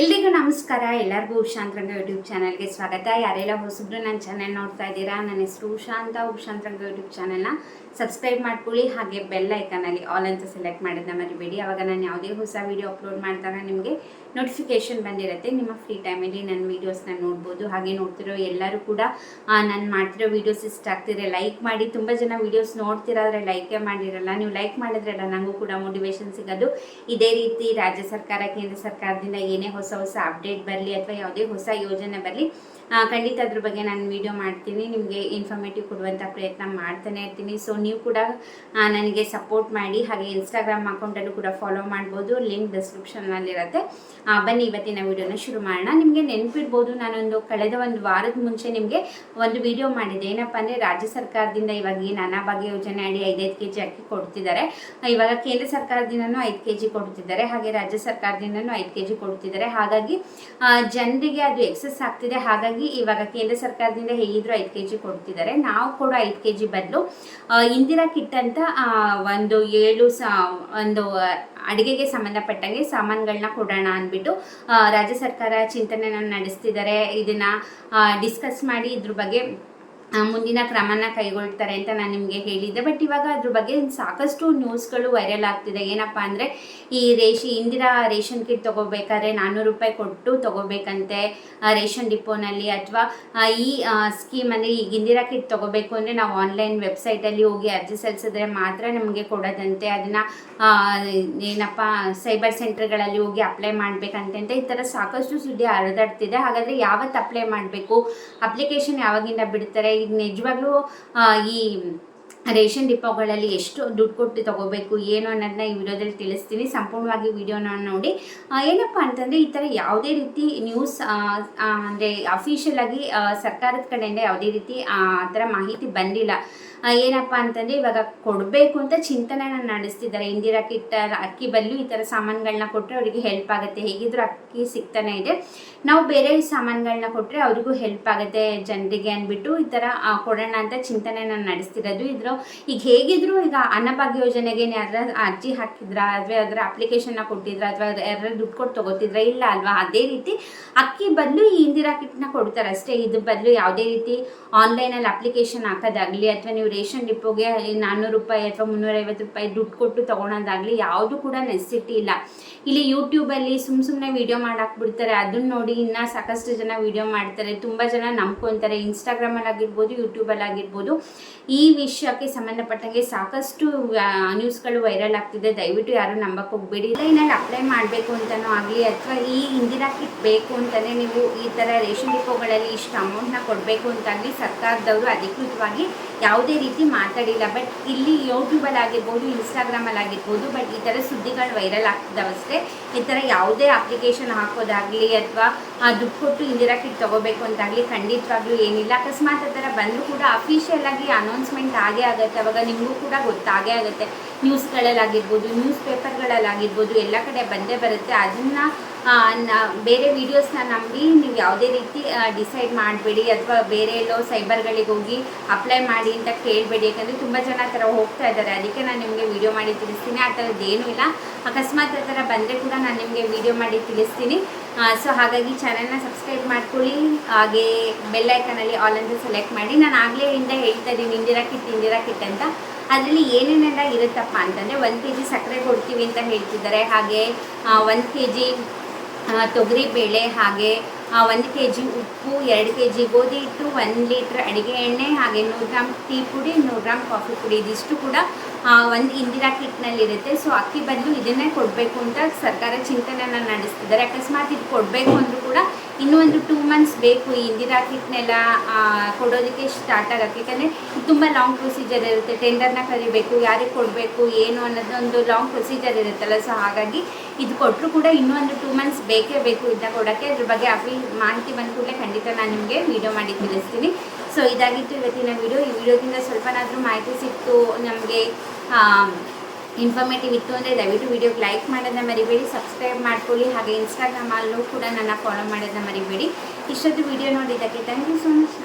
ಎಲ್ರಿಗೂ ನಮಸ್ಕಾರ. ಎಲ್ಲರಿಗೂ ಉಷಾಂತರಂಗ ಯೂಟ್ಯೂಬ್ ಚಾನಲ್ಗೆ ಸ್ವಾಗತ. ಯಾರೆಲ್ಲ ಹೊಸಬ್ರು ನನ್ನ ಚಾನೆಲ್ ನೋಡ್ತಾ ಇದ್ದೀರಾ, ನನ್ನ ಹೆಸರು ಉಷಾಂತ ಉಷಾಂತರಂಗ ಯೂಟ್ಯೂಬ್ ಚಾನಲ್ನ ಸಬ್ಸ್ಕ್ರೈಬ್ ಮಾಡ್ಕೊಳ್ಳಿ. ಹಾಗೆ ಬೆಲ್ ಐಕನಲ್ಲಿ ಆಲ್ ಅಂತ ಸೆಲೆಕ್ಟ್ ಮಾಡೋದನ್ನ ಮರಿಬೇಡಿ. ಅವಾಗ ನಾನು ಯಾವುದೇ ಹೊಸ ವೀಡಿಯೋ ಅಪ್ಲೋಡ್ ಮಾಡಿದಾಗ ನಿಮಗೆ ನೋಟಿಫಿಕೇಶನ್ ಬಂದಿರುತ್ತೆ. ನಿಮ್ಮ ಫ್ರೀ ಟೈಮಲ್ಲಿ ನನ್ನ ವೀಡಿಯೋಸ್ನ ನೋಡ್ಬೋದು. ಹಾಗೆ ನೋಡ್ತಿರೋ ಎಲ್ಲರೂ ಕೂಡ ನಾನು ಮಾಡ್ತಿರೋ ವೀಡಿಯೋಸ್ ಇಷ್ಟ ಆಗ್ತಿದ್ರೆ ಲೈಕ್ ಮಾಡಿ. ತುಂಬ ಜನ ವೀಡಿಯೋಸ್ ನೋಡ್ತಿರಾದ್ರೆ ಲೈಕೇ ಮಾಡಿರಲ್ಲ. ನೀವು ಲೈಕ್ ಮಾಡಿದ್ರಲ್ಲ ನನಗೂ ಕೂಡ ಮೋಟಿವೇಶನ್ ಸಿಗೋದು. ಇದೇ ರೀತಿ ರಾಜ್ಯ ಸರ್ಕಾರ, ಕೇಂದ್ರ ಸರ್ಕಾರದಿಂದ ಏನೇ ಹೊಸ ಹೊಸ ಅಪ್ಡೇಟ್ ಬರಲಿ ಅಥವಾ ಯಾವುದೇ ಹೊಸ ಯೋಜನೆ ಬರಲಿ ಖಂಡಿತ ಅದ್ರ ಬಗ್ಗೆ ನಾನು ವಿಡಿಯೋ ಮಾಡ್ತೀನಿ. ನಿಮಗೆ ಇನ್ಫಾರ್ಮೇಟಿವ್ ಕೊಡುವಂಥ ಪ್ರಯತ್ನ ಮಾಡ್ತಾನೆ ಇರ್ತೀನಿ. ಸೊ ನೀವು ಕೂಡ ನನಗೆ ಸಪೋರ್ಟ್ ಮಾಡಿ ಹಾಗೆ ಇನ್ಸ್ಟಾಗ್ರಾಮ್ ಅಕೌಂಟಲ್ಲೂ ಕೂಡ ಫಾಲೋ ಮಾಡ್ಬೋದು. ಲಿಂಕ್ ಡಿಸ್ಕ್ರಿಪ್ಷನ್ನಲ್ಲಿರುತ್ತೆ ಆ, ಬನ್ನಿ ಇವತ್ತಿನ ವಿಡಿಯೋನ ಶುರು ಮಾಡೋಣ. ನಿಮಗೆ ನೆನಪಿಡ್ಬೋದು ನಾನೊಂದು ಕಳೆದ ಒಂದು ವಾರದ ಮುಂಚೆ ನಿಮಗೆ ಒಂದು ವಿಡಿಯೋ ಮಾಡಿದೆ ಏನಪ್ಪ ಅಂದರೆ ರಾಜ್ಯ ಸರ್ಕಾರದಿಂದ ಇವಾಗ ಏನು ಭಾಗ್ಯ ಯೋಜನೆ ಅಡಿ ಐದೈದು ಕೆ ಜಿ ಅಕ್ಕಿ ಕೊಡ್ತಿದ್ದಾರೆ. ಇವಾಗ ಕೇಂದ್ರ ಸರ್ಕಾರದಿಂದನೂ ಐದು ಕೆ ಜಿ ಕೊಡ್ತಿದ್ದಾರೆ. ಹಾಗೆ ರಾಜ್ಯ ಸರ್ಕಾರದಿಂದನೂ ಐದು ಕೆ ಜಿ ಕೊಡ್ತಿದ್ದಾರೆ. ಹಾಗಾಗಿ ಜನರಿಗೆ ಅದು ಎಕ್ಸಸ್ ಆಗ್ತಿದೆ. ಹಾಗಾಗಿ ಇವಾಗ ಕೇಂದ್ರ ಸರ್ಕಾರದಿಂದ ಹೇಗಿದ್ರು ಐದು ಕೆ ಜಿ ಕೊಡ್ತಿದ್ದಾರೆ. ನಾವು ಕೂಡ ಐದು ಕೆ ಜಿ ಬದಲು ಇಂದಿರಾ ಕಿಟ್ ಅಂತ ಒಂದು ಏಳು ಸಾ, ಒಂದು ಅಡುಗೆಗೆ ಸಂಬಂಧಪಟ್ಟಂಗೆ ಸಾಮಾನುಗಳನ್ನ ಕೊಡೋಣ ಅಂದ್ಬಿಟ್ಟು ರಾಜ್ಯ ಸರ್ಕಾರ ಚಿಂತನೆನ ನಡೆಸ್ತಿದ್ದಾರೆ. ಇದನ್ನ ಡಿಸ್ಕಸ್ ಮಾಡಿ ಇದ್ರ ಬಗ್ಗೆ ಮುಂದಿನ ಕ್ರಮನ ಕೈಗೊಳ್ತಾರೆ ಅಂತ ನಾನು ನಿಮಗೆ ಹೇಳಿದ್ದೆ. ಬಟ್ ಇವಾಗ ಅದ್ರ ಬಗ್ಗೆ ಸಾಕಷ್ಟು ನ್ಯೂಸ್ಗಳು ವೈರಲ್ ಆಗ್ತಿದೆ. ಏನಪ್ಪ ಅಂದರೆ, ಈ ರೇಷಿ, ಇಂದಿರಾ ರೇಷನ್ ಕಿಟ್ ತೊಗೋಬೇಕಾದ್ರೆ ನಾನ್ನೂರು ರೂಪಾಯಿ ಕೊಟ್ಟು ತೊಗೋಬೇಕಂತೆ. ರೇಷನ್ ಡಿಪೋನಲ್ಲಿ ಅಥವಾ ಈ ಸ್ಕೀಮಲ್ಲಿ ಈಗ ಇಂದಿರಾ ಕಿಟ್ ತೊಗೋಬೇಕು ಅಂದರೆ ನಾವು ಆನ್ಲೈನ್ ವೆಬ್ಸೈಟಲ್ಲಿ ಹೋಗಿ ಅರ್ಜಿ ಸಲ್ಲಿಸಿದ್ರೆ ಮಾತ್ರ ನಮಗೆ ಕೊಡೋದಂತೆ. ಅದನ್ನು ಏನಪ್ಪ ಸೈಬರ್ ಸೆಂಟರ್ಗಳಲ್ಲಿ ಹೋಗಿ ಅಪ್ಲೈ ಮಾಡಬೇಕಂತೆ ಈ ಥರ ಸಾಕಷ್ಟು ಸುದ್ದಿ ಹರಿದಾಡ್ತಿದೆ. ಹಾಗಾದರೆ ಯಾವತ್ತು ಅಪ್ಲೈ ಮಾಡಬೇಕು? ಅಪ್ಲಿಕೇಶನ್ ಯಾವಾಗಿಂದ ಬಿಡ್ತಾರೆ? ನಿಜವಾಗ್ಲೂ ಆ, ಈ ರೇಷನ್ ಡಿಪೋಗಳಲ್ಲಿ ಎಷ್ಟು ದುಡ್ಡು ಕೊಟ್ಟು ತಗೋಬೇಕು, ಏನು ಅನ್ನೋದನ್ನ ಈ ವಿಡಿಯೋದಲ್ಲಿ ತಿಳಿಸ್ತೀನಿ. ಸಂಪೂರ್ಣವಾಗಿ ವಿಡಿಯೋನ ನೋಡಿ. ಏನಪ್ಪ ಅಂತಂದರೆ ಈ ಥರ ಯಾವುದೇ ರೀತಿ ನ್ಯೂಸ್ ಅಂದರೆ ಅಫಿಷಿಯಲ್ ಆಗಿ ಸರ್ಕಾರದ ಕಡೆಯಿಂದ ಯಾವುದೇ ರೀತಿ, ಆ ಥರ ಮಾಹಿತಿ ಬಂದಿಲ್ಲ. ಏನಪ್ಪ ಅಂತಂದರೆ ಇವಾಗ ಕೊಡಬೇಕು ಅಂತ ಚಿಂತನೆನ ನಡೆಸ್ತಿದ್ದಾರೆ. ಇಂದಿರಾ ಕಿಟ್ಟ ಅಕ್ಕಿ ಬಲ್ಲು ಈ ಥರ ಸಾಮಾನುಗಳನ್ನ ಕೊಟ್ಟರೆ ಅವರಿಗೆ ಹೆಲ್ಪ್ ಆಗುತ್ತೆ. ಹೇಗಿದ್ರು ಅಕ್ಕಿ ಸಿಗ್ತಾನೆ ಇದೆ. ನಾವು ಬೇರೆ ಸಾಮಾನುಗಳನ್ನ ಕೊಟ್ಟರೆ ಅವರಿಗೂ ಹೆಲ್ಪ್ ಆಗುತ್ತೆ. ಜನರಿಗೆ ಅಂದ್ಬಿಟ್ಟು ಈ ಥರ ಕೊಡೋಣ ಅಂತ ಚಿಂತನೆನ ನಡೆಸ್ತಿರೋದು. ಇದ್ರ ಈಗ ಹೇಗಿದ್ರು ಈಗ ಅನ್ನಭಾಗ್ಯ ಯೋಜನೆಗೆ ಅದರ ಅರ್ಜಿ ಹಾಕಿದ್ರ, ಅಥವಾ ಅದರ ಅಪ್ಲಿಕೇಶನ್ನ ಕೊಟ್ಟಿದ್ರ, ಅಥವಾ ಯಾರು ದುಡ್ಡು ಕೊಟ್ಟು ತಗೋತಿದ್ರ ಇಲ್ಲ ಅಲ್ವಾ? ಅದೇ ರೀತಿ ಅಕ್ಕಿ ಬದಲು ಈ ಇಂದಿರಾ ಕಿಟ್ನ ಕೊಡ್ತಾರೆ ಅಷ್ಟೇ. ಇದ್ರ ಬದಲು ಯಾವುದೇ ರೀತಿ ಆನ್ಲೈನಲ್ಲಿ ಅಪ್ಲಿಕೇಶನ್ ಹಾಕೋದಾಗ್ಲಿ, ಅಥವಾ ನೀವು ರೇಷನ್ ಡಿಪೋಗೆ ನಾನ್ನೂರು ರೂಪಾಯಿ ಅಥವಾ ಮುನ್ನೂರೈವತ್ತು ರೂಪಾಯಿ ದುಡ್ಡು ಕೊಟ್ಟು ತೊಗೊಳೋದಾಗಲಿ ಯಾವುದು ಕೂಡ ನೆಸಿಟಿ ಇಲ್ಲ. ಇಲ್ಲಿ ಯೂಟ್ಯೂಬಲ್ಲಿ ಸುಮ್ಮ ಸುಮ್ಮನೆ ವೀಡಿಯೋ ಮಾಡಾಕ್ಬಿಡ್ತಾರೆ. ಅದನ್ನ ನೋಡಿ ಇನ್ನೂ ಸಾಕಷ್ಟು ಜನ ವಿಡಿಯೋ ಮಾಡ್ತಾರೆ. ತುಂಬ ಜನ ನಂಬ್ಕೊತಾರೆ. ಇನ್ಸ್ಟಾಗ್ರಾಮಲ್ಲಿ ಆಗಿರ್ಬೋದು ಯೂಟ್ಯೂಬಲ್ಲಿ ಆಗಿರ್ಬೋದು ಈ ವಿಷಯಕ್ಕೆ ಸಂಬಂಧಪಟ್ಟಂಗೆ ಸಾಕಷ್ಟು ನ್ಯೂಸ್ಗಳು ವೈರಲ್ ಆಗ್ತಿದೆ. ದಯವಿಟ್ಟು ಯಾರು ನಂಬಕ್ಕೆ ಹೋಗ್ಬೇಡಿ. ಲೈನಲ್ಲಿ ಅಪ್ಲೈ ಮಾಡಬೇಕು ಅಂತಲೂ ಆಗಲಿ, ಅಥವಾ ಈ ಇಂದಿರಾ ಕಿಟ್ ಬೇಕು ಅಂತಲೇ ನೀವು ಈ ಥರ ರೇಷನ್ ಡಿಪೋಗಳಲ್ಲಿ ಇಷ್ಟು ಅಮೌಂಟ್ನ ಕೊಡಬೇಕು ಅಂತಾಗಲಿ, ಸರ್ಕಾರದವರು ಅಧಿಕೃತವಾಗಿ ಯಾವುದೇ ರೀತಿ ಮಾತಾಡಿಲ್ಲ. ಬಟ್ ಇಲ್ಲಿ ಯೂಟ್ಯೂಬಲ್ಲಿ ಆಗಿರ್ಬೋದು ಇನ್ಸ್ಟಾಗ್ರಾಮಲ್ಲಿ ಆಗಿರ್ಬೋದು ಬಟ್ ಈ ಥರ ಸುದ್ದಿಗಳು ವೈರಲ್ ಆಗ್ತಿದ್ದಾವಷ್ಟೇ ಈ ಥರ ಯಾವುದೇ ಅಪ್ಲಿಕೇಶನ್ ಹಾಕೋದಾಗಲಿ, ಅಥವಾ ದುಡ್ಡು ಕೊಟ್ಟು ಇಂದಿರಾ ಕಿಟ್ ತೊಗೋಬೇಕು ಅಂತಾಗಲಿ, ಖಂಡಿತವಾಗ್ಲೂ ಏನಿಲ್ಲ. ಅಕಸ್ಮಾತ್ ಆ ಥರ ಬಂದರೂ ಕೂಡ ಅಫಿಷಿಯಲ್ ಆಗಿ ಅನೌನ್ಸ್ಮೆಂಟ್ ಆಗೇ ಆಗುತ್ತೆ, ಅವಾಗ ನಿಮಗೂ ಕೂಡ ಗೊತ್ತಾಗೇ ಆಗುತ್ತೆ. ನ್ಯೂಸ್ಗಳಲ್ಲಾಗಿರ್ಬೋದು ನ್ಯೂಸ್ ಪೇಪರ್ಗಳಲ್ಲಾಗಿರ್ಬೋದು ಎಲ್ಲ ಕಡೆ ಬಂದೇ ಬರುತ್ತೆ. ಅದನ್ನು ಬೇರೆ ವೀಡಿಯೋಸ್ನ ನಂಬಿ ನೀವು ಯಾವುದೇ ರೀತಿ ಡಿಸೈಡ್ ಮಾಡಬೇಡಿ, ಅಥವಾ ಬೇರೆ ಎಲ್ಲೋ ಸೈಬರ್ಗಳಿಗೆ ಹೋಗಿ ಅಪ್ಲೈ ಮಾಡಿ ಅಂತ ಕೇಳಬೇಡಿ. ಯಾಕಂದರೆ ತುಂಬ ಜನ ಆ ಥರ ಹೋಗ್ತಾ ಇದ್ದಾರೆ. ಅದಕ್ಕೆ ನಾನು ನಿಮಗೆ ವೀಡಿಯೋ ಮಾಡಿ ತಿಳಿಸ್ತೀನಿ. ಆ ಥರದ್ದು ಏನೂ ಇಲ್ಲ. ಅಕಸ್ಮಾತ್ ಆ ಥರ ಬಂದರೆ ಕೂಡ ನಾನು ನಿಮಗೆ ವೀಡಿಯೋ ಮಾಡಿ ತಿಳಿಸ್ತೀನಿ. ಸೊ ಹಾಗಾಗಿ ಚಾನಲ್ನ ಸಬ್ಸ್ಕ್ರೈಬ್ ಮಾಡ್ಕೊಳ್ಳಿ. ಹಾಗೆ ಬೆಲ್ ಐಕನಲ್ಲಿ ಆಲ್ ಅಂತ ಸೆಲೆಕ್ಟ್ ಮಾಡಿ. ನಾನು ಆಗಲೇ ಇಂದ ಹೇಳ್ತಾ ಇದ್ದೀನಿ, ಇಂದಿರಾ ಕಿಟ್ ಇಂದಿರಾ ಕಿಟ್ ಅಂತ. ಅದರಲ್ಲಿ ಏನೇನೆಲ್ಲ ಇರುತ್ತಪ್ಪ ಅಂತಂದರೆ ಒಂದು ಕೆ ಜಿ ಸಕ್ಕರೆ ಕೊಡ್ತೀವಿ ಅಂತ ಹೇಳ್ತಿದ್ದಾರೆ. ಹಾಗೆ ಒಂದು ಕೆ ಜಿ ತೊಗರಿ ಬೇಳೆ ಹಾಗೆ ಒಂದು ಕೆ ಜಿ ಉಪ್ಪು, ಎರಡು ಕೆ ಜಿ ಗೋಧಿ ಹಿಟ್ಟು, ಒಂದು ಲೀಟ್ರ್ ಅಡುಗೆ ಎಣ್ಣೆ, ಹಾಗೆ ನೂರು ಗ್ರಾಮ್ ಟೀ ಪುಡಿ ನೂರು ಗ್ರಾಮ್ ಕಾಫಿ ಪುಡಿ ಇದಿಷ್ಟು ಕೂಡ ಒಂದು ಇಂದಿರಾ ಕಿಟ್ನಲ್ಲಿರುತ್ತೆ. ಸೊ, ಅಕ್ಕಿ ಬದಲು ಇದನ್ನೇ ಕೊಡಬೇಕು ಅಂತ ಸರ್ಕಾರ ಚಿಂತನೆಯನ್ನು ನಡೆಸ್ತಿದ್ದಾರೆ. ಅಕಸ್ಮಾತ್ ಇದು ಕೊಡಬೇಕು ಅಂದರೂ ಕೂಡ ಇನ್ನೂ ಒಂದು ಟೂ ಮಂತ್ಸ್ ಬೇಕು ಈ ಇಂದಿರಾ ಕಿಟ್ನೆಲ್ಲ ಕೊಡೋದಕ್ಕೆ ಸ್ಟಾರ್ಟ್ ಆಗೋಕ್ಕೆ. ಯಾಕಂದರೆ ತುಂಬ ಲಾಂಗ್ ಪ್ರೊಸೀಜರ್ ಇರುತ್ತೆ. ಟೆಂಡರ್ನ ಕರಿಬೇಕು, ಯಾರಿಗೆ ಕೊಡಬೇಕು, ಏನು ಅನ್ನೋದೊಂದು ಲಾಂಗ್ ಪ್ರೊಸೀಜರ್ ಇರುತ್ತಲ್ಲ. ಸೊ ಹಾಗಾಗಿ ಇದು ಕೊಟ್ಟರು ಕೂಡ ಇನ್ನೂ ಒಂದು ಟೂ ಮಂತ್ಸ್ ಬೇಕೇ ಬೇಕು ಇದನ್ನ ಕೊಡೋಕ್ಕೆ. ಅದ್ರ ಬಗ್ಗೆ ಅಫಿ ಮಾಹಿತಿ ಬಂದ ಕೂಡಲೇ ಖಂಡಿತ ನಾನು ನಿಮಗೆ ವಿಡಿಯೋ ಮಾಡಿ ತಿಳಿಸ್ತೀನಿ. ಸೊ ಇದಾಗಿತ್ತು ಇವತ್ತಿನ ವಿಡಿಯೋ ಈ ವಿಡಿಯೋದಿಂದ ಸ್ವಲ್ಪನಾದರೂ ಮಾಹಿತಿ ಸಿಕ್ತು ನಮಗೆ ಇನ್ಫಾರ್ಮೇಟಿವ್ ಇತ್ತು ಅಂದರೆ ದಯವಿಟ್ಟು ವಿಡಿಯೋಗೆ ಲೈಕ್ ಮಾಡೋದನ್ನ ಮರಿಬೇಡಿ ಸಬ್ಸ್ಕ್ರೈಬ್ ಮಾಡ್ಕೊಳ್ಳಿ. ಹಾಗೆ ಇನ್ಸ್ಟಾಗ್ರಾಮಲ್ಲೂ ಕೂಡ ನನ್ನ ಫಾಲೋ ಮಾಡೋದನ್ನ ಮರಿಬೇಡಿ. ಇಷ್ಟೊತ್ತು ವಿಡಿಯೋ ನೋಡಿದ್ದಕ್ಕೆ ಥ್ಯಾಂಕ್ ಯು ಸೊ ಮಚ್